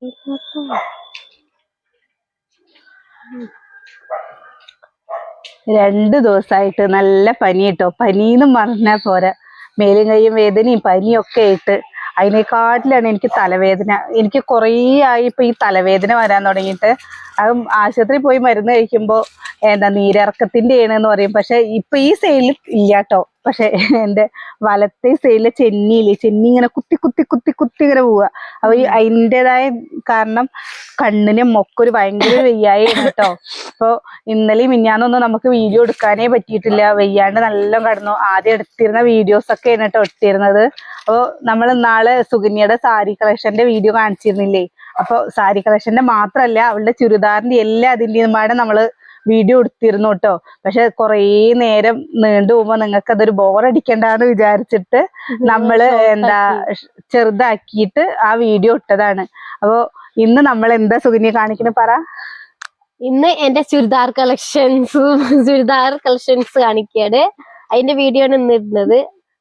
രണ്ട് ദിവസമായിട്ട് നല്ല പനി കേട്ടോ പനിന്ന് പറഞ്ഞാ പോരാ. മേലും കൈയും വേദനയും പനിയൊക്കെ ആയിട്ട് അതിനെക്കാട്ടിലാണ് എനിക്ക് തലവേദന. എനിക്ക് കുറേ ആയി ഇപ്പൊ ഈ തലവേദന വരാൻ തുടങ്ങിയിട്ട്. അത് ആശുപത്രി പോയി മരുന്ന് കഴിക്കുമ്പോൾ എന്താ നീരിറക്കത്തിന്റെ ആണെന്ന് പറയും. പക്ഷെ ഇപ്പൊ ഈ സൈഡിൽ ഇല്ല കേട്ടോ. പക്ഷെ എന്റെ വലത്തെ സൈഡിലെ ചെന്നിയില്ലേ ചെന്നി ഇങ്ങനെ കുത്തി കുത്തി കുത്തി കുത്തി ഇങ്ങനെ പോവുക അപ്പൊ ഈ അതിന്റെതായ കാരണം കണ്ണിന് മൊക്കൊരു ഭയങ്കര വെയ്യായിരുന്നു കേട്ടോ അപ്പൊ ഇന്നലെ മിഞ്ഞാന്നൊന്നും നമുക്ക് വീഡിയോ എടുക്കാനേ പറ്റിയിട്ടില്ല. വെയ്യാണ്ട് നല്ല കടന്നു. ആദ്യം എടുത്തിരുന്ന വീഡിയോസ് ഒക്കെ ആണ് കേട്ടോ ഇട്ടിരുന്നത് അപ്പൊ നമ്മൾ ഇന്നാൾ സുകന്യയുടെ സാരി കളക്ഷന്റെ വീഡിയോ കാണിച്ചിരുന്നില്ലേ? അപ്പൊ സാരി കളക്ഷന്റെ മാത്രല്ല അവളുടെ ചുരിദാറിന്റെ എല്ലാ അതിന്റെ പാടെ നമ്മൾ വീഡിയോ എടുത്തിരുന്നു കേട്ടോ പക്ഷെ കുറേ നേരം നീണ്ടു പോകുമ്പോ നിങ്ങൾക്ക് അതൊരു ബോറടിക്കണ്ടെന്ന് വിചാരിച്ചിട്ട് നമ്മൾ എന്താ ചെറുതാക്കിയിട്ട് ആ വീഡിയോ ഇട്ടതാണ്. അപ്പൊ ഇന്ന് നമ്മൾ എന്താ സുഗന്യ കാണിക്കണേ പറ. ഇന്ന് എന്റെ ചുരിദാർ കളക്ഷൻസ് ചുരിദാർ കളക്ഷൻസ് കാണിക്കാണ് അതിന്റെ വീഡിയോ ആണ് ഇന്ന് ഇടുന്നത്.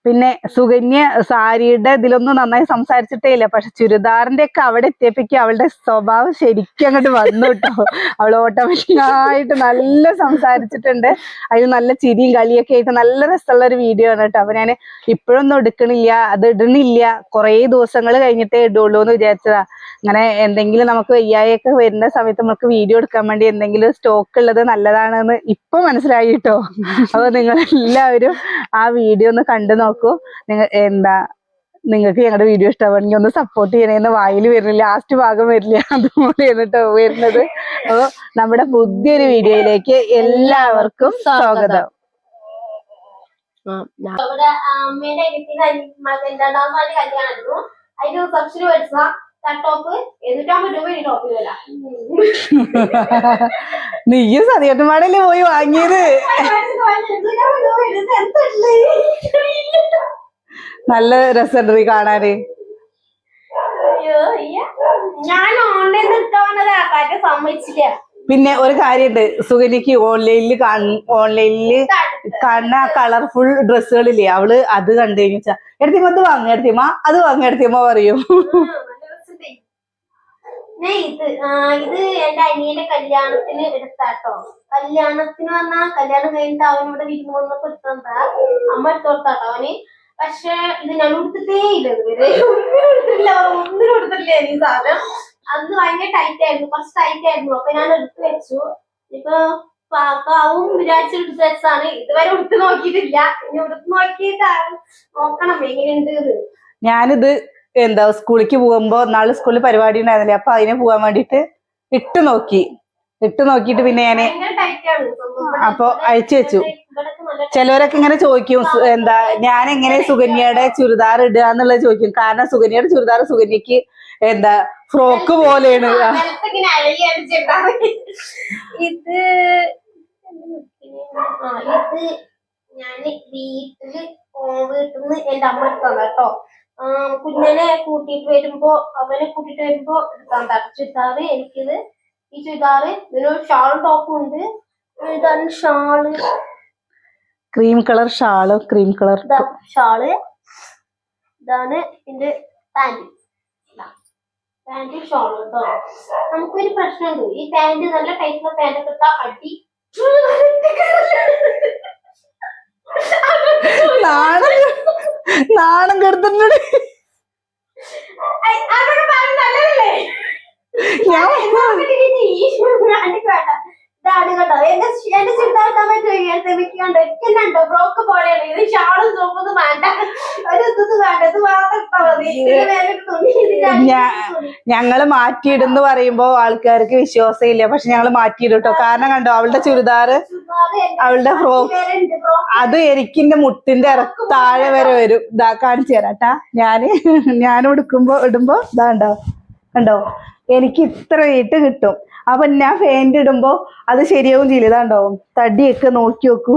പിന്നെ സുകന്യ സാരിയുടെ ഇതിലൊന്നും നന്നായി സംസാരിച്ചിട്ടേ ഇല്ല. പക്ഷെ ചുരിദാറിന്റെ ഒക്കെ അവിടെ എത്തിയപ്പോഴേക്കും അവളുടെ സ്വഭാവം ശരിക്കും അങ്ങോട്ട് വന്നു കേട്ടോ. അവൾ ഓട്ടോമാറ്റിക് ആയിട്ട് നല്ല സംസാരിച്ചിട്ടുണ്ട്. അതിന് നല്ല ചിരിയും കളിയൊക്കെ ആയിട്ട് നല്ല രസമുള്ള ഒരു വീഡിയോ ആണ് കേട്ടോ. അപ്പൊ ഞാൻ ഇപ്പോഴൊന്നും എടുക്കണില്ല അത് ഇടണില്ല. കുറേ ദിവസങ്ങൾ കഴിഞ്ഞിട്ടേ ഇടുള്ളൂ എന്ന് വിചാരിച്ചതാ. അങ്ങനെ എന്തെങ്കിലും നമുക്ക് വയ്യായൊക്കെ വരുന്ന സമയത്ത് നമുക്ക് വീഡിയോ എടുക്കാൻ വേണ്ടി എന്തെങ്കിലും സ്റ്റോക്ക് ഉള്ളത് നല്ലതാണെന്ന് ഇപ്പൊ മനസ്സിലായി കേട്ടോ. അപ്പൊ നിങ്ങൾ എല്ലാവരും ആ വീഡിയോ ഒന്ന് കണ്ടു നോക്കൂ. നിങ്ങൾ എന്താ നിങ്ങൾക്ക് ഞങ്ങളുടെ വീഡിയോ ഇഷ്ടമാണെങ്കിൽ ഒന്ന് സപ്പോർട്ട് ചെയ്യണേന്ന് വായിൽ വരുന്നില്ല ലാസ്റ്റ് ഭാഗം വരില്ല അതുപോലെയാണ് കേട്ടോ വരുന്നത്. അപ്പൊ നമ്മുടെ പുതിയൊരു വീഡിയോയിലേക്ക് എല്ലാവർക്കും സ്വാഗതം. അമ്മേന്റെ നാല് കല്യാണമായിരുന്നു അതിന് റിസപ്ഷന് മേടിച്ച നീയും സതിയേട്ടന്മാരല്ലേ പോയി വാങ്ങിയത്? നല്ല രസമുണ്ട് കാണാന്. ഞാൻ ഓൺലൈനിൽ സമ്മതിച്ചില്ല. പിന്നെ ഒരു കാര്യണ്ട് സുഗനിക്ക് ഓൺലൈനിൽ ഓൺലൈനിൽ കാണുന്ന കളർഫുൾ ഡ്രസ്സുകളില്ലേ അവൾ അത് കണ്ടു കഴിഞ്ഞാ എടുത്തിമ്മ അത് വാങ്ങി എടുത്തിമ്മ അത് വാങ്ങി എടുത്തിമ്മ പറയും. ഇത് ഇത് എന്റെ അനിയന്റെ കല്യാണത്തിന് എടുത്താട്ടോ. കല്യാണത്തിന് പറഞ്ഞാ കല്യാണം കഴിഞ്ഞിട്ട് അവൻ ഇവിടെ വിരുന്ന് വന്നപ്പോ എടുത്തതാ. അമ്മ എടുത്തോട്ടാട്ടോ അവന്. പക്ഷെ ഇത് ഞാൻ കൊടുത്തിട്ടേ ഇല്ല ഒന്നിനും എടുത്തില്ല ഒന്നിനും കൊടുത്തിട്ടില്ല ഈ സാധനം. അന്ന് ഭയങ്കര ടൈറ്റ് ആയിരുന്നു. കുറച്ച് ടൈറ്റ് ആയിരുന്നു. അപ്പൊ ഞാൻ എടുത്തു വെച്ചു. ഇപ്പൊ പാപ്പാവും വിചാരിച്ച് എടുത്ത് വെച്ചാണ് ഇതുവരെ ഉടുത്ത് നോക്കിയിട്ടില്ല. ഇനി ഉടുത്ത് നോക്കിയിട്ട് നോക്കണം എങ്ങനെയുണ്ട് ഞാനിത് എന്താ സ്കൂളിലേക്ക് പോകുമ്പോ നാളെ സ്കൂളിൽ പരിപാടി ഉണ്ടായിരുന്നില്ലേ? അപ്പൊ അതിനെ പോകാൻ വേണ്ടിട്ട് ഇട്ട് നോക്കി. ഇട്ട് നോക്കിയിട്ട് പിന്നെ ഞാൻ ഭയങ്കര ടൈറ്റ് ആണ് സംഭവം. അപ്പൊ അഴിച്ചു വെച്ചു. ചിലവരൊക്കെ ഇങ്ങനെ ചോദിക്കും എന്താ ഞാൻ എങ്ങനെ സുകന്യയുടെ ചുരിദാർ ഇടുക എന്നുള്ളത് ചോദിക്കും. കാരണം സുകന്യയുടെ ചുരിദാർ സുകന്യക്ക് എന്താ ഫ്രോക്ക് പോലെയാണ്. ഇത് ഞാൻ വീട്ടിൽ വീട്ടിൽ നിന്ന് എന്റെ അമ്മ എടുത്തതാ കേട്ടോ. കുഞ്ഞനെ കൂട്ടിയിട്ട് വരുമ്പോ അവനെ കൂട്ടിട്ട് വരുമ്പോ എടുക്കാൻ ചുരിദാറ് എനിക്കിത് ഈ ചുരിദാറ് ഇതിനൊരു ഷാൾ ടോപ്പും ഉണ്ട്. ഇതാണ് shawl. Cream colour shawl cream colour shawl. ഇതാണ് ഇതിന്റെ പാന്റ്. പാന്റ് ഷോൾ കേട്ടോ നമുക്കൊരു പ്രശ്നമുണ്ട്. ഈ പാന്റ് നല്ല ടൈറ്റുള്ള പാന്റ് ഒക്കെ അടി. നാണം കെടുത്തിട്ടുണ്ട് നല്ലതല്ലേ? ഞാൻ. ഇതാണ് കേട്ടോ എന്റെ എന്റെ ശ്രമിക്കണ്ടോ ഫ്രോക്ക് പോലെയാണ്. ഇത് ഷാളും സോപ്പൊന്നും വേണ്ട. ഒരു ഇത് മാത്രം ഇട്ടാ മതി. ഞങ്ങൾ മാറ്റിയിടുന്ന് പറയുമ്പോ ആൾക്കാർക്ക് വിശ്വാസമില്ല. പക്ഷെ ഞങ്ങൾ മാറ്റിയിടും കേട്ടോ കാരണം കണ്ടോ? അവളുടെ ചുരിദാറ് അവളുടെ ഫ്രോക്ക് അത് എനിക്കിന്റെ മുട്ടിന്റെ താഴെ വരെ വരും. ഇതാ കാണിച്ചു തരാട്ടാ ഞാൻ ഞാൻ ഉടുക്കുമ്പോ ഇടുമ്പോ ഇതാ കണ്ടോ? കണ്ടോ? എനിക്ക് ഇത്ര ഇട്ട് കിട്ടും. അപ്പൊ ഞാൻ ഫാന്റ് ഇടുമ്പോ അത് ശരിയാവും ചെയ്യില്ല. തടിയൊക്കെ നോക്കി നോക്കൂ.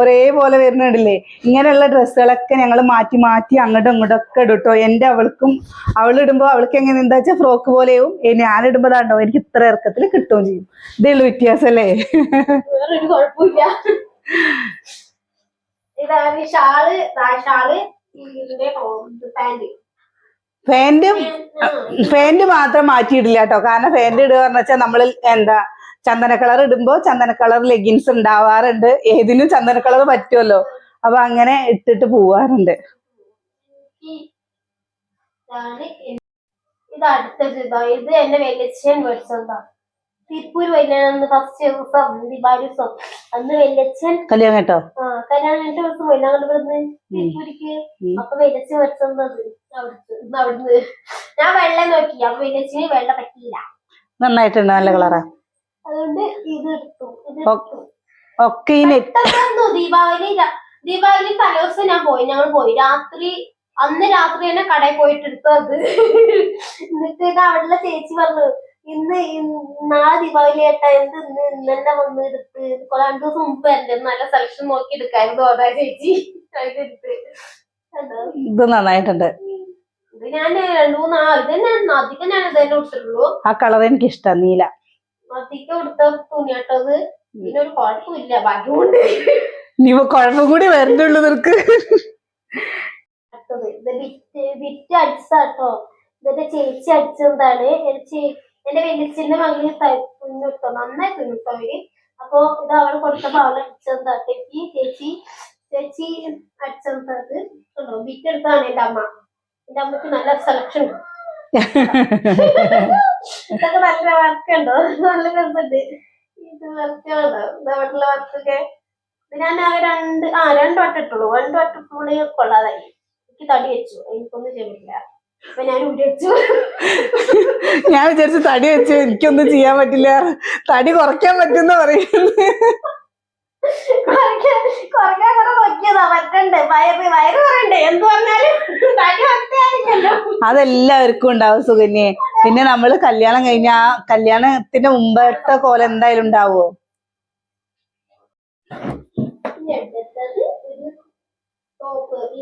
ഒരേപോലെ വരുന്നുണ്ടല്ലേ? ഇങ്ങനെയുള്ള ഡ്രസ്സുകളൊക്കെ ഞങ്ങൾ മാറ്റി മാറ്റി അങ്ങോട്ടും ഇങ്ങോട്ടും ഒക്കെ ഇടും എന്റെ അവൾക്കും അവളിടുമ്പോ അവൾക്ക് എങ്ങനെ എന്താ വെച്ചാൽ ഫ്രോക്ക് പോലെയും ഞാൻ ഇടുമ്പോ ഇതാണ്ടോ എനിക്ക് ഇത്ര ഇറക്കത്തിൽ കിട്ടുകയും ചെയ്യും. ഇതേ ഉള്ളു വ്യത്യാസം അല്ലേ ഇതാണ് shawl shawl pant pant pant മാത്രം മാറ്റിയിടില്ല കേട്ടോ കാരണം ഫാന്റ് ഇടുക എന്ന് വെച്ചാൽ നമ്മൾ എന്താ ചന്ദന കളർ ഇടുമ്പോ ചന്ദന കളർ ലെഗിൻസ് ഉണ്ടാവാറുണ്ട് ഏതിനും ചന്ദന കളർ പറ്റുമല്ലോ അപ്പൊ അങ്ങനെ ഇട്ടിട്ട് പോവാറുണ്ട് ഇത് അടുത്തത് ഇതാ എന്റെ വെല്ലച്ചൻ മേടിച്ചതാ തിരുപ്പൂർ വൈകുന്നേരം ഫസ്റ്റ് ദിവസം ദിവാലി ദിവസം. അന്ന് വെല്ലച്ചൻ കല്യാണം കേട്ടോ? ആ കല്യാണം കഴിഞ്ഞ ദിവസം വൈകുന്നേരം ഞങ്ങൾ ഇവിടുന്ന് തിരുപ്പൂരിക്ക്. അപ്പൊ വെല്ലച്ചൻ വരച്ചത് അവിടുന്ന് അവിടുന്ന്. ഞാൻ വെള്ളം നോക്കി അപ്പൊ വെല്ലച്ചിന് വെള്ളം പറ്റിയില്ല. നന്നായിട്ടുണ്ട് നല്ല കളറാ അതുകൊണ്ട് ഇത് എടുത്തു ഒക്കെ ദീപാവലി ദീപാവലി തലേദിവസം ഞാൻ പോയി ഞങ്ങൾ പോയി. രാത്രി അന്ന് രാത്രി തന്നെ കടയിൽ പോയിട്ട് എടുത്തത്. എന്നിട്ട് അവിടെ ചേച്ചി പറഞ്ഞു ഇന്ന് നാളെ ദീപാവലി ആയിട്ടാ എന്ത് ഇന്ന് ഇന്ന് വന്നു എടുത്ത് രണ്ടു ദിവസം മുമ്പ് എന്റെ നല്ല സെലക്ഷൻ നോക്കി എടുക്കായിരുന്നു ഓരോ ചേച്ചി. അതെടുത്ത് കണ്ടോ? ഇത് നന്നായിട്ടുണ്ട്. ഇത് ഞാൻ രണ്ടു മൂന്ന് ഇത് തന്നെ അധികം ഞാൻ ഇതന്നെ തന്നെ ആ കളർ എനിക്ക് ഇഷ്ടം നീല അധികം എടുത്ത തുണിയാട്ടത് ഇതിനൊരു കുഴപ്പമില്ല. ബാക്കിയുണ്ട് നീ കുഴപ്പം കൂടി വരുന്നുള്ളൂ നിനക്ക്. ഇത് വിറ്റ് ബിറ്റ് അടിച്ചാട്ടോ ഇതെന്റെ ചേച്ചി അടിച്ചതാണ്. ചേച്ചി എന്റെ വലിയച്ഛന്റെ മകൾ തുന്നിട്ടോ നന്നായി തുന്നിട്ടോ അവർ. അപ്പൊ ഇത് അവൾ കൊടുത്തപ്പോ അവൾ അടിച്ചത് ചേച്ചി ചേച്ചി ചേച്ചി അടിച്ചത് കണ്ടോ? വിറ്റ് എടുത്താണ് എന്റെ അമ്മ. എന്റെ അമ്മയ്ക്ക് നല്ല സെലക്ഷൻ ഇതൊക്കെ നല്ല വർക്ക് ഉണ്ടോ? നല്ല രസമുണ്ട് ഇത് വർക്കുണ്ടോ വീട്ടിലെ വർക്കൊക്കെ ഞാൻ രണ്ട് ആ രണ്ട് വട്ടം ഇട്ടുള്ളൂ. രണ്ട് വട്ടം ഇട്ടുള്ളൂ കൊള്ളാതായി. എനിക്ക് തടി വെച്ചു. എനിക്കൊന്നും അപ്പൊ ഞാൻ വിചാരിച്ചു തടി വെച്ച് എനിക്കൊന്നും ചെയ്യാൻ പറ്റില്ല. തടി കുറയ്ക്കാൻ പറ്റുന്ന ഒറ്റയാണില്ലല്ലോ അതെല്ലാവർക്കും ഉണ്ടാവും സുകന്യെ. പിന്നെ നമ്മൾ കല്യാണം കഴിഞ്ഞ ആ കല്യാണത്തിന്റെ മുമ്പത്തെ കോലം എന്തായാലും ഉണ്ടാവോ?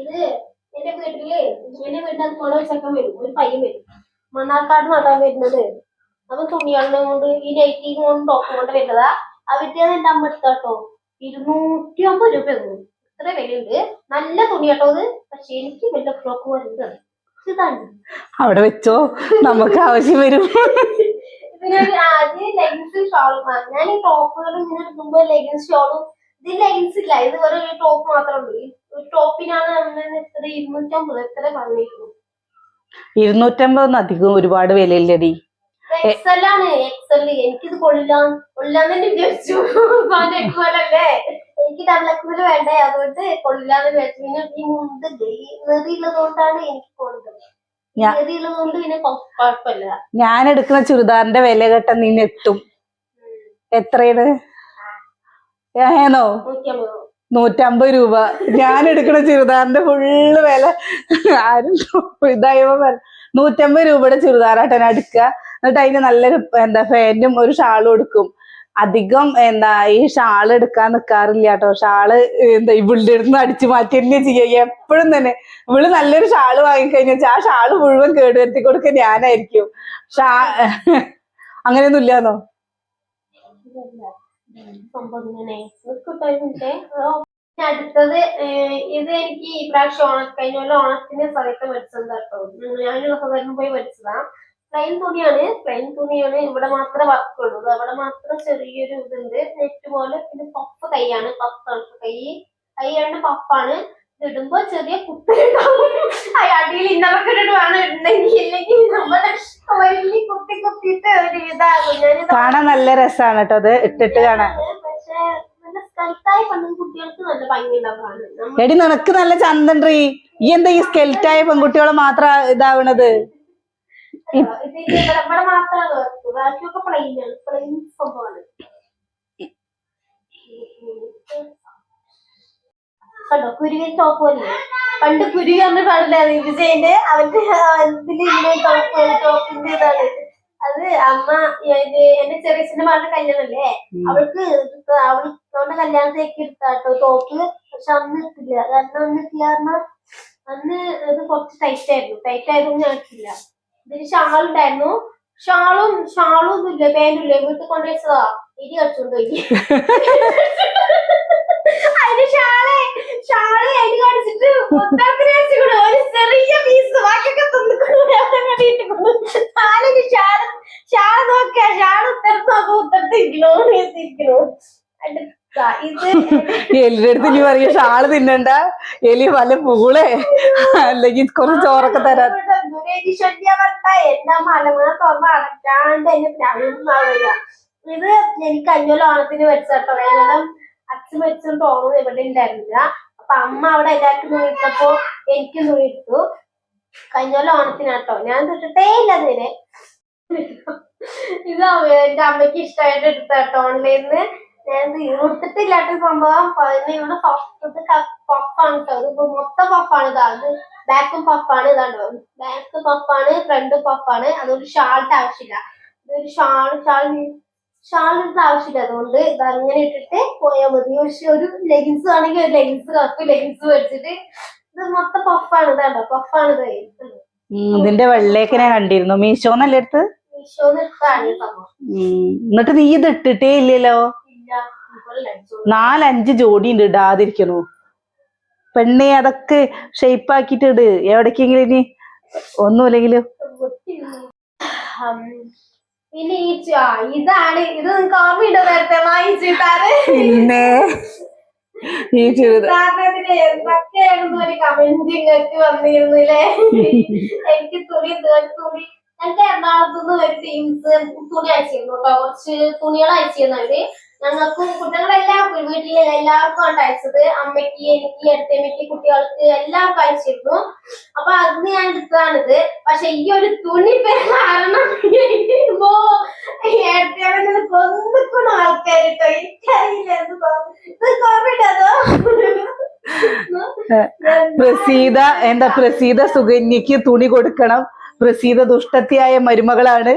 ഇത് എന്റെ വീട്ടിൽ എന്റെ വീട്ടിൽ അതുപോലെ ഒരു ചെക്കൻ വരും ഒരു പയ്യൻ വരും. മണ്ണാർക്കാട് നടാൻ വരുന്നത്. അവൻ തുണികളിനെ കൊണ്ട് ഈ നൈറ്റി കൊണ്ട് ടോപ്പ് കൊണ്ട് വരുന്നതാ. അവരുടെ എന്റെ അമ്മ എടുത്താട്ടോ. ഇരുന്നൂറ്റി അമ്പത് രൂപ ഇത്ര വിലയുണ്ട്. നല്ല തുണി കേട്ടോ അത് പക്ഷെ എനിക്ക് വല്ല ഫ്രോക്ക് വരുന്നത് ഇതാണ്. അവിടെ വെച്ചോ. നമുക്ക് ആവശ്യം വരും. ഇതിനൊരു ആദ്യം ലെഗിൻസ് ഷോളും. ഞാൻ ഈ ടോപ്പുകൾ ഇങ്ങനെ എടുക്കുമ്പോ ലെഗിൻസ് ഷോളും ഇത് ലൈൻസ് ഇല്ല. ഇത് വെറും ഒരു ടോപ്പ് മാത്രമേ ഉള്ളൂ. ഒരു ടോപ്പിനാണ് നമ്മൾ എത്ര ഇരുന്നൂറ്റമ്പത്. എത്ര പറഞ്ഞിരുന്നു? ഇരുന്നൂറ്റമ്പതൊന്നും അധികം ഒരുപാട് വിലയില്ലടി. എക്സൽ ആണ്. എക്സൽ എനിക്കിത് കൊള്ളാം. കൊള്ളാന്ന് തന്നെ വിചാരിച്ചു. എക്സലല്ലേ എനിക്ക് ഡബിൾ എക്സൽ വേണ്ടേ? അതുകൊണ്ട് കൊള്ളില്ലാന്ന് വിചാരിച്ചു. പിന്നെ ഈ മുണ്ട് നെറിയുള്ളത് എനിക്ക് കൊണ്ടത്. പിന്നെ കുഴപ്പമില്ല. ഞാൻ എടുക്കുന്ന ചുരിദാറിന്റെ വില കേട്ട നിന്നെത്തും എത്രയാണ്? ഏനോ നൂറ്റമ്പത്. രൂപ. ഞാൻ എടുക്കുന്ന ചുരിദാറിന്റെ ഫുള്ള് വില. ആരും ഇതായപ്പോ നൂറ്റമ്പത് രൂപയുടെ ചുരിദാറാട്ടോ ഞാൻ എടുക്കുക എന്നിട്ട് അതിന് നല്ലൊരു എന്താ ഫാന്റും ഒരു ഷാളും എടുക്കും. അധികം എന്താ ഈ ഷാൾ എടുക്കാൻ നിൽക്കാറില്ല കേട്ടോ. ഷാൾ എന്താ ഇവിളുടെ അടുത്ത് അടിച്ചു മാറ്റി തന്നെ ചെയ്യുക എപ്പോഴും തന്നെ. ഇവൾ നല്ലൊരു ഷാൾ വാങ്ങിക്കഴിഞ്ഞാൽ ആ ഷാൾ മുഴുവൻ കേടുവരുത്തി കൊടുക്കുക ഞാനായിരിക്കും. ഷാ അങ്ങനെയൊന്നും ഇല്ലാന്നോ അടുത്തത് ഇത് എനിക്ക് ഈ പ്രാവശ്യം ഓണ കഴിഞ്ഞ പോലെ ഓണത്തിന് സമയത്ത് മേടിച്ചത് കേട്ടോ ഞാനൊരു സഹോദരൻ പോയി മേടിച്ചതാ പ്ലെയിൻ തുണിയാണ് പ്ലെയിൻ തുണിയാണ് ഇവിടെ മാത്രമേ വർക്ക് ഉള്ളൂ. ഇത് അവിടെ മാത്രം ചെറിയൊരു ഇതുണ്ട്. നെറ്റ് പോലെ പിന്നെ പഫ് കൈയാണ് പപ്പ് കൈ. കൈ രണ്ട് ഇത് ഇടുമ്പോ ചെറിയ കുത്തുണ്ടാവും അടിയിൽ ഇന്നലൊക്കെ ഇട്ടിട്ട് വേണം ഇടണമെങ്കിൽ. ഇല്ലെങ്കിൽ നമ്മുടെ വലിയ കുത്തി കുത്തിയിട്ട് ഒരു ഇതാകും. കാണാൻ നല്ല രസമാണ് കേട്ടോ. അത് ഇട്ടിട്ട് കാണാൻ. എടി നിനക്ക് നല്ല ചന്തൻട്രീ ഈ എന്താ ഈ സ്കെൽറ്റായ പെൺകുട്ടികളെ മാത്രം ഇതാവണത്? മാത്രമാണ് കണ്ടോ? കുരുവി ടോപ്പ് പോലെ പണ്ട് കുരുവി എന്ന് പാടില്ല. വിജയന്റെ അവന്റെ ഇങ്ങനെ ടോപ്പ് ടോപ്പിന്റെ ഇതാണ്. അത് അമ്മ എന്റെ ചെറിയച്ഛന്റെ മകളുടെ കല്യാണല്ലേ? അവൾക്ക് അവൾ അവളുടെ കല്യാണത്തേക്ക് എടുത്താട്ടോ ടോപ്പ് പക്ഷെ അന്ന് ഇട്ടില്ല. കാരണം അന്ന് ഇട്ടില്ല കാരണം അന്ന് ഇത് കുറച്ച് ടൈറ്റ് ആയിരുന്നു. ടൈറ്റ് ആയതൊന്നും ഞാൻ ഇട്ടില്ല. ഇതിന് ഷാൾ ഉണ്ടായിരുന്നു. ഷാളും ഷാളും ഒന്നും ഇല്ല പാന്റും ഇല്ല. വീട്ടിൽ കൊണ്ടുവച്ചതാ ഇരി കളിച്ചോണ്ട് പോയി. എലിയുടെ അടുത്ത് ഇനി പറയും ഷാൾ തിന്നണ്ട എലി വല്ല പൂളെ അല്ലെങ്കിൽ കുറച്ച് ചോറൊക്കെ തരാൻ ഇത് എനിക്ക് അഞ്ഞൂറ് ഓണത്തിന് വെച്ചോ വേണം അച്ഛൻ മരിച്ചോണ്ട് തോന്നുന്നു ഇവിടെ ഉണ്ടായിരുന്നില്ല. അപ്പൊ അമ്മ അവിടെ എല്ലാവർക്കും നൂയിട്ടപ്പോ എനിക്ക് കഴിഞ്ഞ കഴിഞ്ഞോല ഓണത്തിനാട്ടോ ഞാൻ തൊട്ടിട്ടേ ഇല്ല അതിനെ ഇത് എന്റെ അമ്മയ്ക്ക് ഇഷ്ടമായിട്ട് എടുത്താട്ടോ ഓൺലൈനിന്ന്. ഞാൻ ഇത് കൊടുത്തിട്ടില്ലാത്ത സംഭവം. പിന്നെ ഇവിടെ ഫസ്റ്റത്തെ പപ്പാണ് കേട്ടോ ഇത് മൊത്തം പപ്പാണ് ഇതാ അത് ബാക്കും പപ്പാണ് ഇതാണ്ടോ? ബാക്ക് പപ്പാണ് ഫ്രണ്ട് പപ്പാണ് അതൊരു ഷാളിന്റെ ആവശ്യമില്ല. ഇതൊരു ഷാൾ ഷാൾ ഷാളിന്റെ ആവശ്യമില്ല. അതുകൊണ്ട് ഇത് അങ്ങനെ ഇട്ടിട്ട് പോയാൽ മതി. പക്ഷെ ഒരു ലെഗിൻസ് ആണെങ്കിൽ ഒരു ലെഗിൻസ് കറക്റ്റ് ലെഗിൻസ് മേടിച്ചിട്ട് ഇത് മൊത്തം പഫാണ് ഇതാണ്ടോ പഫാണ് ഇത്. ഇതിന്റെ വെള്ളേക്കിനെ കണ്ടിരുന്നു. മീശോന്നല്ലേ എടുത്ത് സംഭവം. എന്നിട്ട് നീ ഇത് ഇട്ടിട്ടേ ഇല്ലല്ലോ? നാലഞ്ച് ജോഡി ഉണ്ട് ഇടാതിരിക്കണു. പെണ്ണെ അതൊക്കെ ഷേപ്പ് ആക്കിയിട്ട് ഇട്. എവിടേക്കെങ്കിലും ഇനി ഒന്നുമില്ലെങ്കിലും. ഇനി ഈ ഇതാണ് ഇത് നിങ്ങൾക്ക് ഓർമ്മയുണ്ടോ നേരത്തെ വായിച്ചിട്ടാണ്? പിന്നെ ഈ എന്തൊക്കെയായിരുന്നു ഒരു കമന്റ് ഇങ്ങക്ക് വന്നിരുന്നില്ലേ എനിക്ക് തുണി തുണി ഞങ്ങൾക്ക് എറണാകുളത്ത് നിന്ന് ടീംസ് തുണി അയച്ചിരുന്നു കേട്ടോ കുറച്ച് തുണികൾ അയച്ചിരുന്നു അവർ. ഞങ്ങൾക്ക് കുട്ടികളെല്ലാവർക്കും വീട്ടിലെ എല്ലാവർക്കും ആണ് അയച്ചത്. അമ്മയ്ക്ക് എനിക്ക് അടുത്തമ്മയ്ക്ക് കുട്ടികൾക്ക് എല്ലാവർക്കും അയച്ചിരുന്നു. അപ്പൊ അന്ന് ഞാൻ എടുത്തതാണിത്. പക്ഷെ ഈ ഒരു തുണി കാരണം ഇപ്പോ കൊന്നിക്കണ ആൾക്കാരിട്ടോ എനിക്കറിയില്ല. ഇത് അതോ? പ്രസീത എന്താ പ്രസീത സുകന്യക്ക് തുണി കൊടുക്കണം. പ്രസീത ദുഷ്ടത്തിയായ മരുമകളാണ്.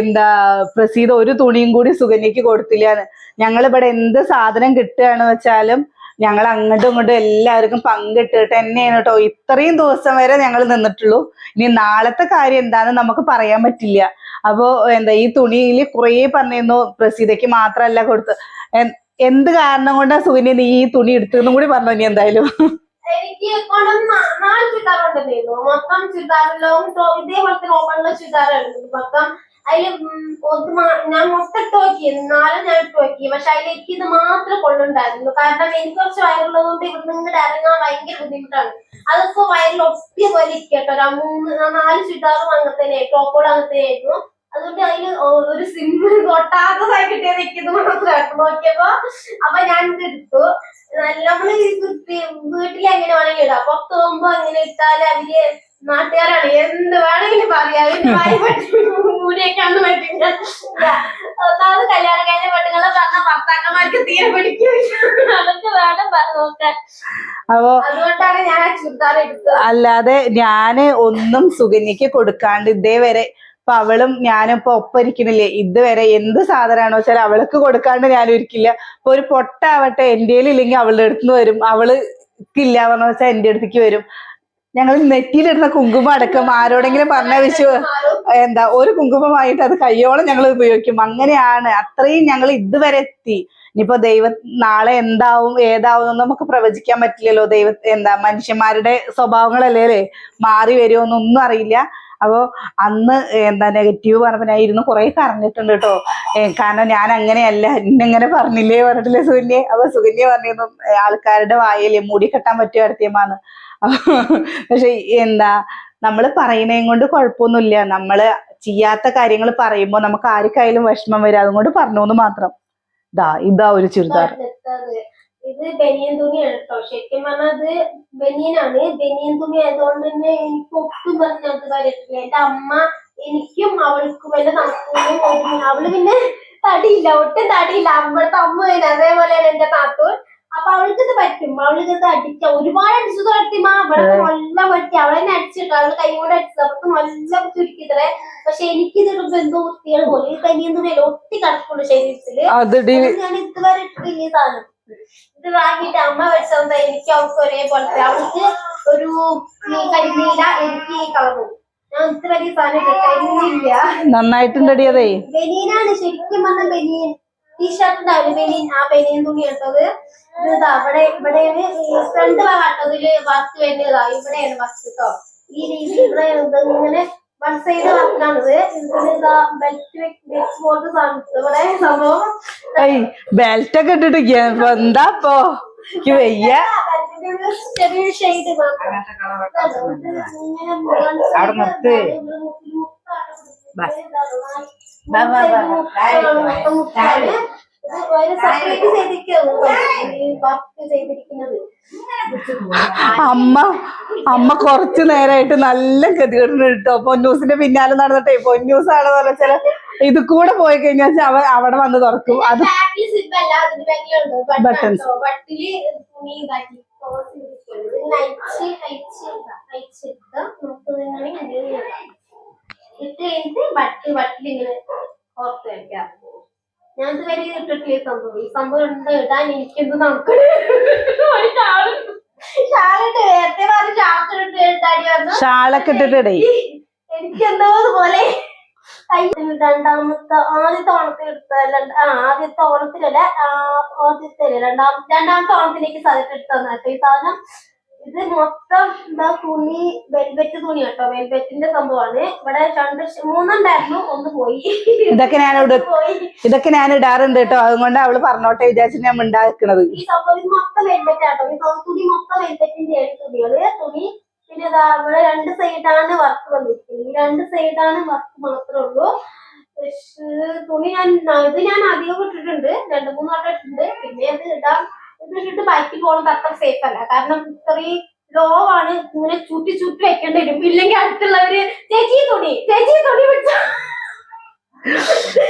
എന്താ പ്രസീത ഒരു തുണിയും കൂടി സുകന്യക്ക് കൊടുത്തില്ല ഞങ്ങൾ ഇവിടെ എന്ത് സാധനം കിട്ടുകയാണെന്ന് വെച്ചാലും ഞങ്ങൾ അങ്ങോട്ടും ഇങ്ങോട്ടും എല്ലാവർക്കും പങ്കിട്ടിട്ട് തന്നെയാണ് കേട്ടോ. ഇത്രയും ദിവസം വരെ ഞങ്ങൾ നിന്നിട്ടുള്ളൂ. ഇനി നാളത്തെ കാര്യം എന്താണെന്ന് നമുക്ക് പറയാൻ പറ്റില്ല. അപ്പോ എന്താ ഈ തുണിയിൽ കുറേ പറഞ്ഞിരുന്നു പ്രസീതയ്ക്ക് മാത്രമല്ല കൊടുത്ത്. എന്ത് കാരണം കൊണ്ടാ സുകന്യ നീ ഈ തുണി എടുത്തെന്നും കൂടി പറഞ്ഞു നീ എന്തായാലും. എനിക്ക് കൊണ്ടുവന്ന് നാല് ചുരിദാർ കൊണ്ടുവന്നിരുന്നു മൊത്തം ചുരിദാർ ലോങ് ടോപ്പ് ഇതേപോലത്തെ ഓപ്പണിലെ ചുരിദാറായിരുന്നു മൊത്തം അതിൽ ഞാൻ മൊത്തം ടോക്കി നോക്കി. ഞാൻ ടോക്കി പക്ഷെ അതിലേക്ക് ഇത് മാത്രം കൊള്ളുണ്ടായിരുന്നു കാരണം എനിക്ക് കുറച്ച് വയറുള്ളത് കൊണ്ട് ഇവിടെ നിന്ന് ഇറങ്ങാൻ ഭയങ്കര ബുദ്ധിമുട്ടാണ്. അതൊക്കെ വയറിൽ ഒട്ടിയ പോലെ ഇരിക്കട്ടോ. ഒരു മൂന്ന് നാല് ചുരിദാറും അങ്ങനത്തെ ടോപ്പുകളും അങ്ങനത്തെ ആയിരുന്നു. അതുകൊണ്ട് അതിൽ ഒ- ഒരു സിമ്പിൾ കൊട്ടാത്തതായി കിട്ടിയത് എനിക്കിത് മാത്രമായിരുന്നു നോക്കിയപ്പോ അപ്പൊ ഞാൻ എടുത്തു. നമ്മൾ വൃത്തി- വീട്ടിൽ എങ്ങനെ വേണമെങ്കിലും ഇടാം. പുറത്ത് പോകുമ്പോ അങ്ങനെ ഇട്ടാൽ അവർ നാട്ടുകാരാണ്. എന്ത് വേണമെങ്കിലും പറയാം. മൂടിയൊക്കെയാണ് പറ്റില്ല ഒന്നാമത് കല്യാണം കഴിഞ്ഞ പെണ്ണുങ്ങളെ പറഞ്ഞ ഭർത്താക്കന്മാർക്ക് തീരെ പിടിക്കും അതൊക്കെ വേണം നോക്കാൻ. അപ്പോ അതുകൊണ്ടാണ് ഞാൻ ആ ചുരിദാർ എടുത്തത്. അല്ലാതെ ഞാൻ ഒന്നും സുകന്യക്ക് കൊടുക്കാണ്ട് ഇതേവരെ ഇപ്പൊ അവളും ഞാനും ഇപ്പൊ ഒപ്പരിക്കണില്ലേ ഇതുവരെ എന്ത് സാധനമാണോ വെച്ചാൽ അവൾക്ക് കൊടുക്കാണ്ട് ഞാൻ ഒരുക്കില്ല. ഇപ്പൊ ഒരു പൊട്ടാവട്ടെ എന്റെ ഇല്ലെങ്കിൽ അവളുടെ അടുത്ത് വരും. അവൾ ഇല്ല പറഞ്ഞ വെച്ചാൽ എന്റെ അടുത്തേക്ക് വരും. ഞങ്ങൾ നെറ്റിയിലിടുന്ന കുങ്കുമം അടക്കം ആരോടെങ്കിലും പറഞ്ഞ വിഷു എന്താ ഒരു കുങ്കുമമായിട്ട് അത് കയ്യോളം ഞങ്ങൾ ഉപയോഗിക്കും. അങ്ങനെയാണ്. അത്രയും ഞങ്ങൾ ഇതുവരെ എത്തി. ഇനിയിപ്പോ ദൈവ നാളെ എന്താവും ഏതാവും നമുക്ക് പ്രവചിക്കാൻ പറ്റില്ലല്ലോ. ദൈവ എന്താ മനുഷ്യന്മാരുടെ സ്വഭാവങ്ങളല്ലേ അല്ലേ? മാറി വരുമോന്നൊന്നും അറിയില്ല. അപ്പോ അന്ന് എന്താ നെഗറ്റീവ് പറഞ്ഞായിരുന്നു കുറെ കറഞ്ഞിട്ടുണ്ട് കേട്ടോ. കാരണം ഞാൻ അങ്ങനെയല്ല ഇന്നെങ്ങനെ പറഞ്ഞില്ലേ പറഞ്ഞിട്ടില്ലേ സുകന്യെ അപ്പൊ സുകന്യ പറഞ്ഞിരുന്നു "ഏ, ആൾക്കാരുടെ വായല്ലേ മൂടി കെട്ടാൻ പറ്റിയ അടുത്തിയമാന്ന് പക്ഷെ എന്താ നമ്മൾ പറയുന്നതും കൊണ്ട് കുഴപ്പമൊന്നുമില്ല. നമ്മൾ ചെയ്യാത്ത കാര്യങ്ങൾ പറയുമ്പോൾ നമുക്ക് ആർക്കായാലും വിഷമം വരും. അതുകൊണ്ട് പറഞ്ഞു എന്ന് മാത്രം. ദാ ഇതാ ഒരു ചുരിദാർ. ഇത് ബനിയൻ തുണിയാണ് കേട്ടോ ശരിക്കും പറഞ്ഞാൽ ഇത് ബനിയനാണ്. ബനിയൻ തുണി ആയതുകൊണ്ട് തന്നെ എനിക്ക് ഒട്ടും പറഞ്ഞത് കാര്യത്തില്ല. എന്റെ അമ്മ എനിക്കും അവൾക്കും എന്റെ നാത്തൂനും അവൾ പിന്നെ തടിയില്ല. ഒട്ടും തടിയില്ല. അമ്മയുടെ അമ്മ അതേപോലെയാണ് എന്റെ നാത്തൂൻ. അപ്പൊ അവൾക്ക് ഇത് പറ്റും. അവൾക്ക് ഇത് അടിക്ക. ഒരുപാട് അടിച്ചു മാ. അവിടെ നല്ല പറ്റി അവളെ തന്നെ അടിച്ചിട്ടു അവൾ കൈ കൊണ്ട് അടിച്ചത് അവർക്ക് നല്ല ചുരുക്കിത്രേ പക്ഷെ എനിക്ക് ഇടുമ്പോ എന്തോ വൃത്തികൾ പോലെ. ബനിയൻ തുണിയല്ല ഒട്ടി കിടക്കുള്ളൂ ശരീരത്തിൽ. ഞാൻ ഇതുവരെ ഇട്ടിട്ടില്ല ഈ സാധനം. ഇത് വാങ്ങിയിട്ട് അമ്മ വെച്ചത് എനിക്ക് അവൾക്ക് ഒരേപോലത്തെ അവൾക്ക് ഒരു കരിമീല കരിനീല എനിക്ക് കളറും നന്നായിട്ടുണ്ടടി അതേ. ബനീനാണ് ശരിക്കും പറഞ്ഞ ബനിയൻ. ടീഷർട്ട് ഉണ്ടാവില്ല ബനിയൻ ആ ബനിയൻ തുണി കേട്ടത് ഇത് ഇവിടെ ഇവിടെയാണ് ഫ്രണ്ട് ഭാഗത്തതിൽ വർക്ക് വരുന്നതാ ഇവിടെയാണ് വർക്ക് കേട്ടോ ഈ രീതി ഇവിടെ ഇങ്ങനെ വൺ സൈഡ് വർക്കാണിത് ബെൽറ്റ് ഒക്കെ ഇട്ടിട്ട് എന്താപ്പോ എനിക്ക് വയ്യ. അവിടെ നിർത്ത്. വാ, അമ്മ അമ്മ കുറച്ചു നേരമായിട്ട് നല്ല ഗതികെട്ടുണ്ട് കേട്ടോ പൊന്നൂസിന്റെ പിന്നാലെ നടന്നിട്ടേ പൊന്നൂസാണെന്ന് പറഞ്ഞാൽ ഇത് കൂടെ പോയി കഴിഞ്ഞാൽ അവ അവിടെ വന്ന് തുറക്കും. അത് ബട്ടൺസ്. ഇട്ട് കഴിഞ്ഞിട്ട് ബട്ട് ബട്ടിൽ ഇങ്ങനെ ഓർത്ത് വെക്കാം. ഞാൻ ഇതുവരെ ഇട്ടിട്ടില്ല സംഭവം. ഈ സംഭവം ഉണ്ട് ഇടാൻ എനിക്കെന്ത് ഷാൾ ഷാളിട്ട് നേരത്തെ പറഞ്ഞ ഷാളിട്ട് ഇട്ടാടി വന്നു. ഷാളൊക്കെ ഇട്ടിട്ടേ എനിക്കെന്തോ പോലെ രണ്ടാമത്തെ ആദ്യത്തെ ഓണത്തിന് എടുത്ത രണ്ട് ആ ആദ്യത്തെ ഓണത്തിലല്ല ആദ്യത്തെ അല്ല, രണ്ടാം രണ്ടാമത്തെ ഓണത്തിലേക്ക് സാധനം എടുത്തു കേട്ടോ ഈ സാധനം ഇത് മൊത്തം എന്താ തുണി വെൽവെറ്റ് തുണി കേട്ടോ. വെൽവെറ്റിന്റെ സംഭവമാണ്. ഇവിടെ രണ്ട് മൂന്നുണ്ടായിരുന്നു ഒന്ന് പോയി. ഇതൊക്കെ ഞാൻ ഇവിടെ ഇതൊക്കെ ഞാൻ ഇടാറുണ്ട് കേട്ടോ. അതുകൊണ്ട് അവൾ പറഞ്ഞോട്ടെ വിചാരിച്ചു ഞാൻ ഉണ്ടാക്കുന്നത് ഈ സംഭവം ഇത് മൊത്തം വെൽവെറ്റ് ആട്ടോ. ഈ തുണി മൊത്തം വെൽവെറ്റിന്റെ ആണ് തുണികൾ. തുണി പിന്നെ ഇതാ ഇവിടെ രണ്ട് സൈഡാണ് വർക്ക് വന്നിരിക്കുന്നത്. ഈ രണ്ട് സൈഡാണ് വർക്ക് മാത്രമേ ഉള്ളൂ. തുണി ഞാൻ ഇത് ഞാൻ അധികം ഇട്ടിട്ടുണ്ട്. രണ്ട് മൂന്ന് വട്ടം ഇട്ടിട്ടുണ്ട്. പിന്നെ അത് ഇടാം. ഇട്ടിട്ട് ബൈക്കിൽ പോകുന്നത് അത്ര സേഫ് അല്ല. കാരണം ഇത്രയും ലോ ആണ്. ഇങ്ങനെ ചുറ്റി ചുറ്റി വെക്കേണ്ടി വരും. ഇല്ലെങ്കിൽ അടുത്തുള്ളവര് ചേച്ചി തുണി ചേച്ചി തുണി പിടിച്ചോ.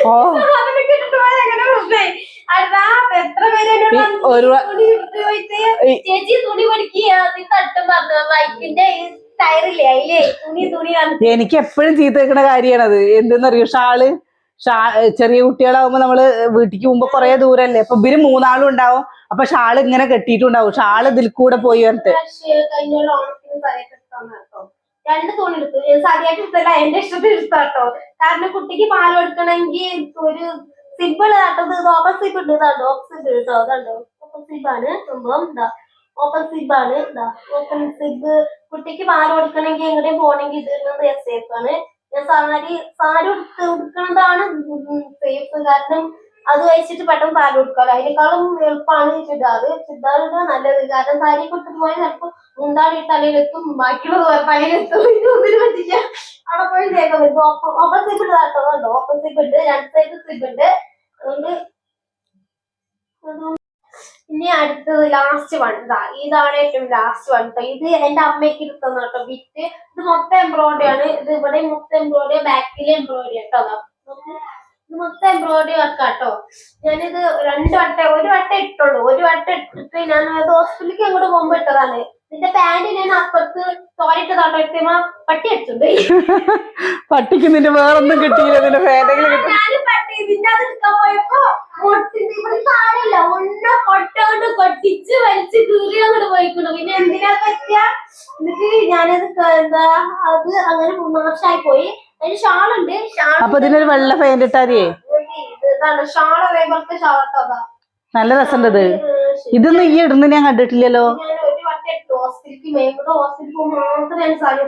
ഓ. അതിനൊക്കെ ഇട്ടിട്ട് പോയാൽ അങ്ങനെ പ്രശ്നമായി? അതാ എത്ര പേര് എന്നോട് ഈ വന്ന് ഒരു വ- ഇട്ട് പോയിട്ട് ഈ- ചേച്ചി തുണി പഠിക്കുക നീ തട്ടും പറഞ്ഞു ബൈക്കിന്റെ ഈ ടയറില്ലേ അതിലേ തുണി തുണി വന്നിട്ട്. എനിക്ക് എപ്പോഴും ചീത്ത വെക്കണ കാര്യമാണത് എന്തെന്നറിയോ ഷാൾ? ചെറിയ കുട്ടികളാവുമ്പോ നമ്മൾ വീട്ടിക്ക് പോകുമ്പോ കൊറേ ദൂരല്ലേ? അപ്പൊ ഇവർ മൂന്നാളും ഉണ്ടാവും. അപ്പൊ ഷാൾ ഇങ്ങനെ കെട്ടിയിട്ടുണ്ടാവും. ഷാൾ ഇതിൽ കൂടെ പോയി കേട്ടോ. രണ്ട് തുണി എടുത്തു. ഏ, സരിയായിട്ട് എടുത്തല്ല എന്റെ ഇഷ്ടത്തിന് എടുത്താട്ടോ. കാരണം കുട്ടിക്ക് പാൽ കൊടുക്കണമെങ്കിൽ ഒരു സിബ് ഇതാട്ടത് ഇത് ഓപ്പൺ സിബ് ഉണ്ട്. ഇതാണ്ടോ ഓപ്പൺ സിബ് കേട്ടോ അതാണ്ടോ ഓപ്പൺ സിബാണ് സംഭവം. എന്താ ഓപ്പൺ സിബാണ് എന്താ ഓപ്പൺ സിബ് കുട്ടിക്ക് പാൽ കൊടുക്കണമെങ്കിൽ എങ്ങനെയും പോകണമെങ്കിൽ ഇത് സേഫ് ആണ്. സാരി സാരി ഉടുത്ത് ഉടുക്കണതാണ് സേഫ് കാരണം അത് കഴിച്ചിട്ട് പെട്ടെന്ന് സാരി കൊടുക്കാലോ അതിനേക്കാളും എളുപ്പമാണ് ചുരിദാർ ഇടുക നല്ലത്. കാരണം സാരി കൊടുത്തിട്ട് പോയാൽ ചിലപ്പോൾ മുണ്ടാടി തലയിലെത്തും ബാക്കിയുള്ള തലയിലെത്തും ഇതൊന്നിനും പറ്റില്ല. അവിടെ പോയി തേക്കാൻ പറ്റും അതുകൊണ്ട് ഓപ്പൺ സിപ്പ് ഉണ്ട് രണ്ട് സൈഡ് സിപ്പ് ഉണ്ട്. അതുകൊണ്ട് ഇനി അടുത്തത് ലാസ്റ്റ് വൺ ഇതാ ഇതാണ് ഏറ്റവും ലാസ്റ്റ് വൺ കേട്ടോ ഇത് എന്റെ അമ്മയ്ക്ക് എടുത്തതാണ് കേട്ടോ വിറ്റ് ഇത് മൊത്തം എംബ്രോയിഡറി ആണ്. ഇത് ഇവിടെ മൊത്തം എംബ്രോയിഡറി ബാക്കിൽ എംബ്രോയിഡറി കേട്ടോ. ഇത് മൊത്തം എംബ്രോയിഡറി വർക്ക് കേട്ടോ. ഞാനിത് രണ്ട് വട്ടം ഒരു വട്ടം ഇട്ടുള്ളൂ. ഒരു വട്ടം ഇട്ടിട്ട് ഞാൻ അത് ഹോസ്പിറ്റലിലേക്ക് അങ്ങോട്ട് പോകുമ്പോ ഇട്ടതാണ്. ഇതിന്റെ പാന്റ് ഞാൻ അപ്പുറത്ത് തോലിട്ടതാട്ടോ എത്തിയമ്മ പട്ടി അടിച്ചുണ്ട് പട്ടിക്ക് നിന്റെ വേറൊന്നും കിട്ടിയില്ല നിന്റെ ഞാൻ പട്ടി. ഇതിന്റെ അത് എടുക്കാൻ പോയപ്പോ മുട്ടിന്റെ ഇവിടെ സാരമില്ല. ഒന്ന കൊട്ട പൊട്ടിച്ച് കൊട്ടിച്ച് വലിച്ച് കീറി അങ്ങോട്ട് പോയിക്കുന്നു പിന്നെ എന്തിനാ പറ്റിയ? എന്നിട്ട് ഞാനത് എന്താ അത് അങ്ങനെ മോശമായി പോയി. അതിന് ഷാളുണ്ട്. ഷാൾ അപ്പൊ ഇതിനൊരു വെള്ള പെയിന്റ് ഇട്ടാരിയേ ഇതാണ് ഷാൾ അതേപോലത്തെ ഷാളട്ടോ നല്ല രസമുണ്ട് ഇത് ഇതൊന്നും ഈ ഇടുന്ന ഞാൻ കണ്ടിട്ടില്ലല്ലോ. ഞാൻ ഒരു വട്ടം ഹോസ്റ്റലിക്ക് മേമ്പത് ഹോസ്പിറ്റലിൽ പോകുമ്പോൾ മാത്രമേ ഞാൻ സാരി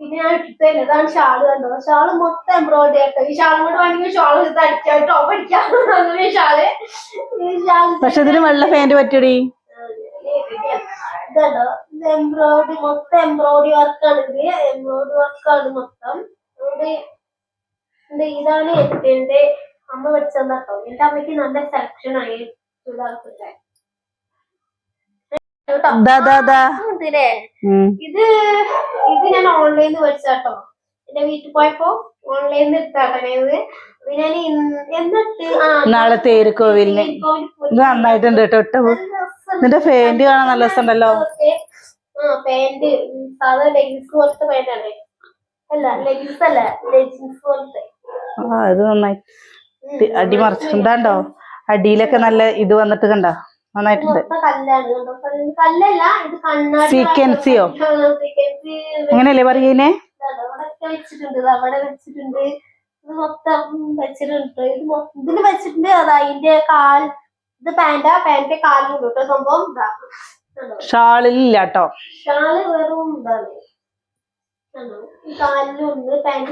പിന്നെ ഞാൻ ഇട്ടിട്ടില്ല ഇതാണ് ഷാൾ കണ്ടോ? ഷാൾ മൊത്തം എംബ്രോയിഡറി ആയിട്ട് ഈ ഷാളും കൂടെ വേണമെങ്കിൽ ഷാൾ ഇത് അടിക്കാൻ ടോപ്പ് അടിക്കാം. അങ്ങനെ ഷാൾ. പക്ഷെ ഇതിന് വെള്ള ഫാന്റ് പറ്റടി? ഇതുണ്ടോ? ഇത് എംബ്രോയിഡറി മൊത്തം എംബ്രോയിഡറി വർക്കാണ് ഇത്. എംബ്രോയിഡറി വർക്കാണ് മൊത്തം. അതുകൊണ്ട് ഇതാണ് എന്റെ അമ്മ കേട്ടോ എന്റെ അമ്മയ്ക്ക് നല്ല സെലക്ഷൻ ആയി. ചുരിദാർക്കൊക്കെ കേട്ടോ ദാ ദാ ദാ ഇതില്ലേ ഉം. ഇത് ഇത് ഞാൻ ഓൺലൈനിൽ മേടിച്ചാട്ടോ എന്റെ വീട്ടിൽ പോയപ്പോ ഓൺലൈനിൽ നിന്ന് എടുത്താട്ടോ ഞാൻ എന്നിട്ട് നാളെ തേരുക്കോവിലിന് ഇത് നന്നായിട്ടുണ്ട് കേട്ടോ ഇട്ട നിന്റെ ഫാന്റ് കാണാൻ നല്ല രസമുണ്ടല്ലോ. ആ പാന്റ് സാധാ ലെഗിൻസ് പോലത്തെ പാന്റാണ് അല്ല ലെഗിൻസ് അല്ല ലെഗിൻസ് പോലത്തെ. ആ ഇത് നന്നായി. തി- അടിമറിച്ച് അടിയിലൊക്കെ നല്ല ഇത് വന്നിട്ട് കണ്ടോ? നന്നായിട്ടുണ്ട്. സീക്വൻസിയോ? വെച്ചിട്ടുണ്ട്. ഇത് അവിടെ വെച്ചിട്ടുണ്ട്. ഇത് മൊത്തം വെച്ചിട്ടുണ്ട്. ഇത് മൊ- വെച്ചിട്ടുണ്ട്. അത് അതിന്റെ കാൽ. ഇത് പാന്റാ പാന്റ് കാലിന് കേട്ടോ സംഭവം. ഇതാ. കണ്ടോ? ഷാളിലില്ല കേട്ടോ ഷാൾ വെറും ഇതാണ്?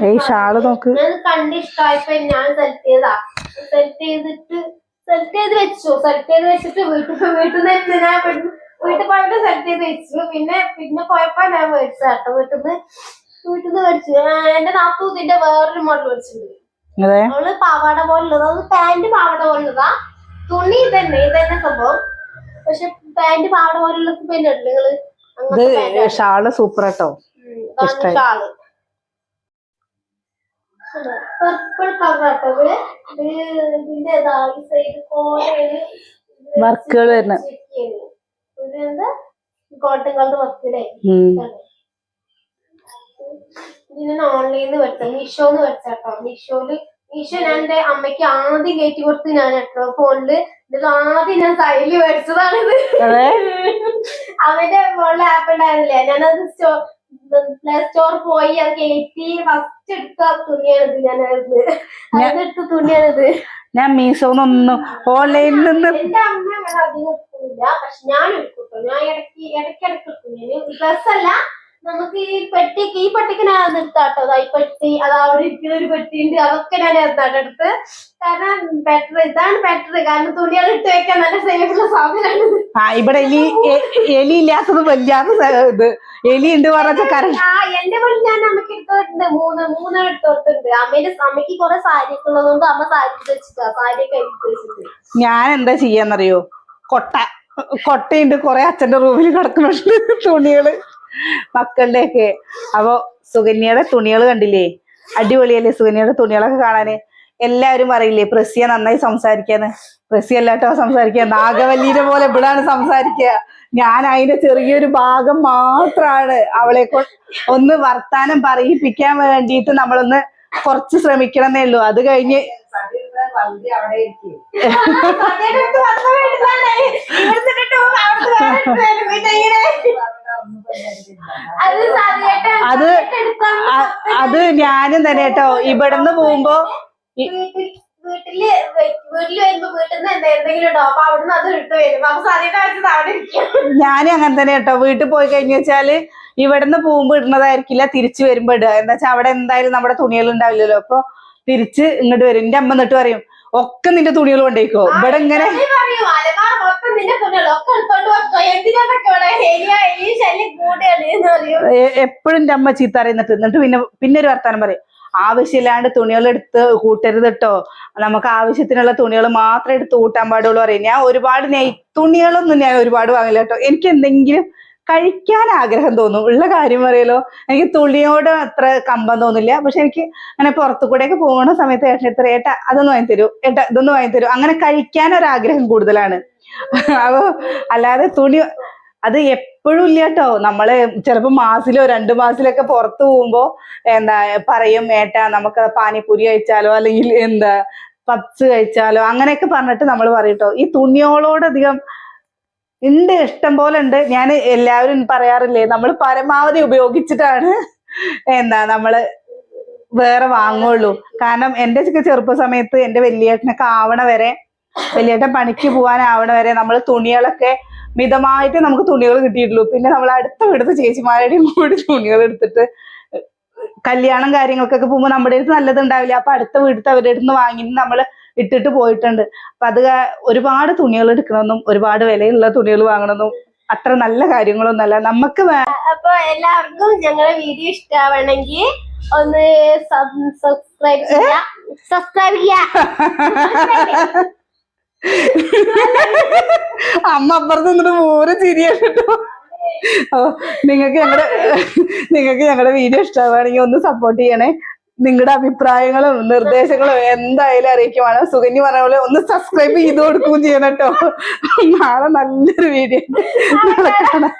ഈ ഷാൾ നോക്ക്. കണ്ടിഷ്ടായപ്പോ ഞാൻ സെലക്ട് ചെയ്താ. സെലക്ട് ചെയ്തിട്ട് സെലക്ട് ചെയ്ത് വെച്ചു. സെലക്ട് ചെയ്ത് വെച്ചിട്ട് വീട്ടിൽ വീട്ടിൽ നിന്ന് ഞാൻ വീട്ടിൽ പോയിട്ട് സെലക്ട് ചെയ്ത് വെച്ചു. പിന്നെ പിന്നെ പോയപ്പോ ഞാൻ മേടിച്ചു കേട്ടോ വീട്ടിൽ നിന്ന്. വീട്ടിൽ നിന്ന് മേടിച്ചു. എന്റെ നാത്തു ഇതിന്റെ വേറൊരു മോഡൽ മേടിച്ചിട്ടുണ്ട്. അവൾ പാവാട പോലുള്ളത് അത് പാന്റ് പാവാട പോലുള്ളതാ. തുണി ഇതന്നെ ഇതന്നെ സംഭവം. പക്ഷെ പാന്റ് പാവാട പോലുള്ള ഉണ്ട് നിങ്ങൾ. ആണ്. ഷാൾ സൂപ്പർ കേട്ടോ. ഷാൾ. പർപ്പിൾ കളർ ഇതിന്റെ ഈ സൈഡ് വർക്കുകൾ വരുന്നത് ഇതെന്താ കോട്ടൺ കളർ വർക്കിലെ ഉം. ഇതിന് ഓൺലൈനിൽ മീഷോന്ന് മീഷോയിൽ മീഷോ ഞാൻ എന്റെ അമ്മയ്ക്ക് ആദ്യം കയറ്റി കൊടുത്ത് ഞാൻ കേട്ടോ ഫോണിൽ. ഇത് ആദ്യം ഞാൻ സൈലി മേടിച്ചതാണിത്. അവന്റെ ഫോണിൽ ആപ്പ് ഉണ്ടായിരുന്നില്ലേ? ഞാനത് സ്റ്റോ പ്ലേ സ്റ്റോർ പോയി അത് കയറ്റി ഫസ്റ്റ് എടുത്ത തുണിയാണിത് ഞാൻ അതിനെടുത്ത തുണിയാണിത്. ഞാൻ മീസോന്നൊന്നും ഓൺലൈനിൽ നിന്ന്. എന്റെ അമ്മ ഇവിടെ അധികം എടുക്കുന്നില്ല പക്ഷെ ഞാൻ എടുക്കും ഞാൻ ഇടയ്ക്ക് ഇടയ്ക്ക് ഇടയ്ക്ക് എടുക്കും ഡ്രസ് അല്ല നമുക്ക് ഈ പെട്ടിക്ക് ഈ പെട്ടിക്ക് ഞാൻ നിർത്താട്ടോ അതാ ഈ പെട്ടി അത് അവിടെ ഇരിക്കുന്ന ഒരു പെട്ടി ഉണ്ട് അതൊക്കെ ഞാൻ നിർത്താട്ടോ എടുത്ത്. കാരണം ബെറ്റർ ഇതാണ് ബെറ്റർ കാരണം തുണികൾ ഇട്ട് വെക്കാൻ നല്ല സേഫുള്ള സാധനമാണ്. ആ ഇവിടെ എലി എലി ഇല്ലാത്തത് സ- ഇത്. എലി ഉണ്ട് പറഞ്ഞ കര ആ എന്റെ വീട്ടിൽ ഞാൻ അമ്മയ്ക്ക് എടുത്തോട്ടുണ്ട് മൂന്ന് മൂന്ന് എടുത്തോട്ടുണ്ട് അമ്മേന്റെ അമ്മയ്ക്ക് കൊറേ സാരിയൊക്കെ ഉള്ളതുകൊണ്ട് അമ്മ സാരി വെച്ചിട്ടാ. സാരി ഒക്കെ എടുത്ത് വെച്ചിട്ട്. ഞാൻ എന്താ ചെയ്യാന്നറിയോ? കൊട്ട കൊട്ടയുണ്ട്. കൊറേ അച്ഛന്റെ റൂമിൽ കിടക്കുന്നുണ്ട് തുണികൾ. മക്കളുടെ ഒക്കെ അപ്പൊ സുകന്യയുടെ തുണികൾ കണ്ടില്ലേ? അടിപൊളിയല്ലേ സുകന്യയുടെ തുണികളൊക്കെ കാണാന്? എല്ലാവരും പറയില്ലേ പ്രസിയ നന്നായി സംസാരിക്കാന്ന്. പ്രസിയ അല്ലാട്ടോ സംസാരിക്കുക നാഗവല്ലീനെ പോലെ ഇവിടാണ് സംസാരിക്കുക ഞാൻ അതിന്റെ ചെറിയൊരു ഭാഗം മാത്രാണ് അവളെ ഒന്ന് വർത്താനം പറയിപ്പിക്കാൻ വേണ്ടിയിട്ട് നമ്മളൊന്ന് കുറച്ച് ശ്രമിക്കണമെന്നേ ഉള്ളൂ. അത് കഴിഞ്ഞ്. അത് അത് ഞാനും തന്നെ കേട്ടോ ഇവിടുന്ന് പോകുമ്പോ വീട്ടിൽ വീട്ടിൽ വീട്ടിൽ വരുമ്പോ വീട്ടിൽ നിന്ന് എന്താ എന്തെങ്കിലും ഉണ്ടോ? അപ്പൊ അവിടുന്ന് അത് ഇട്ട് വരും. അപ്പൊ സാധ്യത വെച്ചത് അവിടെ ഞാനും അങ്ങനെ തന്നെ കേട്ടോ. വീട്ടിൽ പോയി കഴിഞ്ഞു വെച്ചാൽ ഇവിടുന്ന് പോകുമ്പോ ഇടുന്നതായിരിക്കില്ല തിരിച്ചു വരുമ്പോ ഇടുക. എന്താ വെച്ചാൽ അവിടെ എന്തായാലും നമ്മുടെ തുണികൾ ഉണ്ടാവില്ലല്ലോ. അപ്പൊ തിരിച്ച് ഇങ്ങോട്ട് വരും. എന്റെ അമ്മ എന്നിട്ട് പറയും ഒക്കെ നിന്റെ തുണികൾ കൊണ്ടേക്കോ. ഇവിടെ ഇങ്ങനെ എപ്പോഴും എന്റെ അമ്മ ചീത്ത അറിയുന്നിട്ട് എന്നിട്ട് പിന്നെ പിന്നെ ഒരു വർത്താനം പറയും. ആവശ്യമില്ലാണ്ട് തുണികൾ എടുത്ത് കൂട്ടരുത് കേട്ടോ നമുക്ക് ആവശ്യത്തിനുള്ള തുണികൾ മാത്രം എടുത്ത് കൂട്ടാൻ പാടുള്ളൂ പറയും. ഞാൻ ഒരുപാട് നെയ് തുണികളൊന്നും ഞാൻ ഒരുപാട് വാങ്ങില്ല കേട്ടോ എനിക്ക് എന്തെങ്കിലും കഴിക്കാൻ ആഗ്രഹം തോന്നും. ഉള്ള കാര്യം പറയലോ? എനിക്ക് തുണിയോട് അത്ര കമ്പം തോന്നില്ല. പക്ഷെ എനിക്ക് അങ്ങനെ പുറത്തു കൂടെയൊക്കെ പോകുന്ന സമയത്ത് ഏട്ടൻ എത്ര ഏട്ടാ അതൊന്ന് വാങ്ങി തരൂ. ഏട്ടാ ഇതൊന്ന് വാങ്ങി തരൂ. അങ്ങനെ കഴിക്കാൻ ഒരു ആഗ്രഹം കൂടുതലാണ്. അപ്പൊ അല്ലാതെ തുണി അത് എപ്പോഴും ഇല്ല കേട്ടോ. നമ്മൾ ചിലപ്പോ മാസത്തിലോ രണ്ടു മാസത്തിലൊക്കെ പുറത്തു പോകുമ്പോ എന്താ പറയും ഏട്ടാ നമുക്ക് പാനിപ്പൂരി കഴിച്ചാലോ? അല്ലെങ്കിൽ എന്താ പപ്സ് കഴിച്ചാലോ? അങ്ങനെയൊക്കെ പറഞ്ഞിട്ട് നമ്മൾ പറയും ട്ടോ ഈ തുണിയോളോടധികം ഉണ്ട് ഇഷ്ടം പോലെ ഉണ്ട് ഞാൻ എല്ലാവരും പറയാറില്ലേ നമ്മൾ പരമാവധി ഉപയോഗിച്ചിട്ടാണ് എന്താ നമ്മൾ വേറെ വാങ്ങുള്ളൂ. കാരണം ഒക്കെ ചെറുപ്പ സമയത്ത് എന്റെ വലിയേട്ടനൊക്കെ ആവണ വരെ വലിയേട്ടൻ പണിക്ക് പോകാനാവണ വരെ നമ്മൾ തുണികളൊക്കെ മിതമായിട്ട് നമുക്ക് തുണികൾ കിട്ടിയിട്ടുള്ളൂ. പിന്നെ നമ്മൾ അടുത്ത വീടുത്തെ ചേച്ചിമാരുടെയും കൂടി തുണികൾ എടുത്തിട്ട് കല്യാണം കാര്യങ്ങൾക്കൊക്കെ പോകുമ്പോൾ നമ്മുടെ അടുത്ത് നല്ലത് ഉണ്ടാവില്ല. അപ്പൊ അടുത്ത വീട്ടിൽ അവരുടെ അടുത്ത് വാങ്ങി നമ്മൾ ഇട്ടിട്ട് പോയിട്ടുണ്ട്. അപ്പൊ അത് ഒരുപാട് തുണികൾ എടുക്കണമെന്നും ഒരുപാട് വിലയുള്ള തുണികൾ വാങ്ങണമെന്നും അത്ര നല്ല കാര്യങ്ങളൊന്നുമല്ല. നമുക്ക് അപ്പൊ എല്ലാവർക്കും ഞങ്ങളുടെ വീഡിയോ ഇഷ്ടമാവണമെങ്കിൽ ഒന്ന് സബ്സ്ക്രൈബ് ചെയ്യാം. സബ്സ്ക്രൈബ് ചെയ്യാ. അമ്മ അപ്പുറത്ത് നിന്നിട്ട് ചിരിയാണ് നിങ്ങക്ക് നിങ്ങൾക്ക് ഞങ്ങളുടെ നിങ്ങൾക്ക് ഞങ്ങളുടെ വീഡിയോ ഇഷ്ടമാണെങ്കിൽ ഒന്ന് സപ്പോർട്ട് ചെയ്യണേ. നിങ്ങളുടെ അഭിപ്രായങ്ങളും നിർദ്ദേശങ്ങളും എന്തായാലും അറിയിക്കുവാണ്. സുകന്യ പറഞ്ഞ പോലെ ഒന്ന് സബ്സ്ക്രൈബ് ചെയ്ത് കൊടുക്കുകയും ചെയ്യണം കേട്ടോ. നാളെ നല്ലൊരു വീഡിയോ നാളെ കാണാം.